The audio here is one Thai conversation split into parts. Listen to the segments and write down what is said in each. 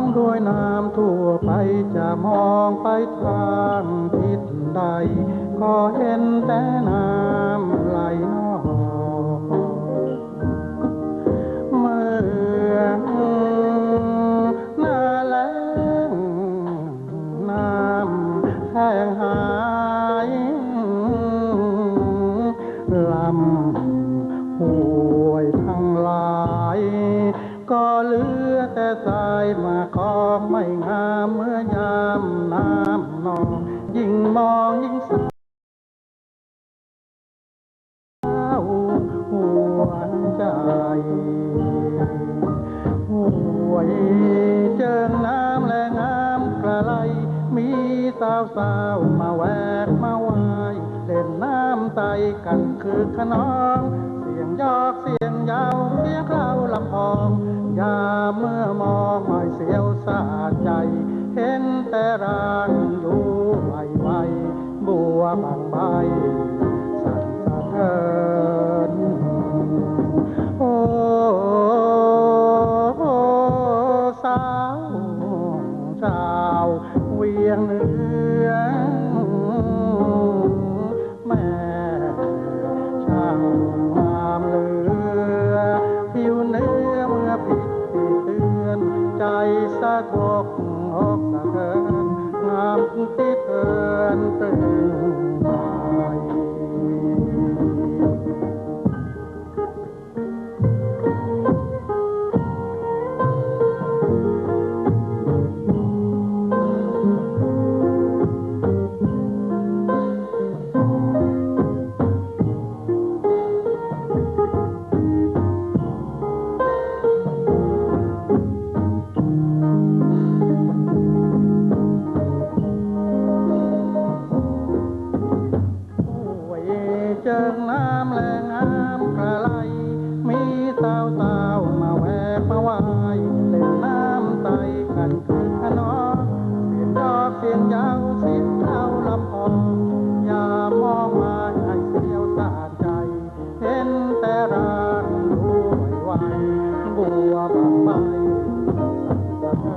องด้วยน้ำทั่วไปจะมองไปทางทิศใด ก็เห็นแต่ ก็เหลือแต่ทรายมาคองไม่งามเมื่อยามน้ำนอง ยิ่งมองยิ่งเศร้าหัวใจห่วยเจิงน้ำและงามกระไรมีสาวสาวมาแวกมาไหวายเล่นน้ำไตกันคือขนอง เสียงยอกเสียงยาวเสียงเคล้าลำพอง เมื่อมองไม่เสียวสาใจ เห็นแต่ร่างอยู่ไหวไหวบัวบางใบ สั่นสะเทือนโอ้สาวชาวเวียงเหนือแม่ช่าง ใจสะทกอกสะเทือนงามที่เตือนตื่น เสียงยาวเสียงเลำพงยามองมาให้เสียวสาใจ เห็นแต่ร้านรู้ไวบัวบังใบสั่นสะเทื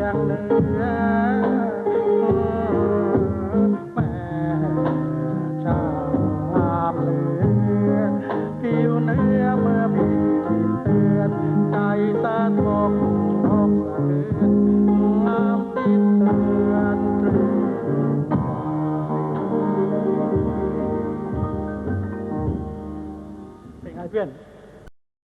อนเนือ Amen.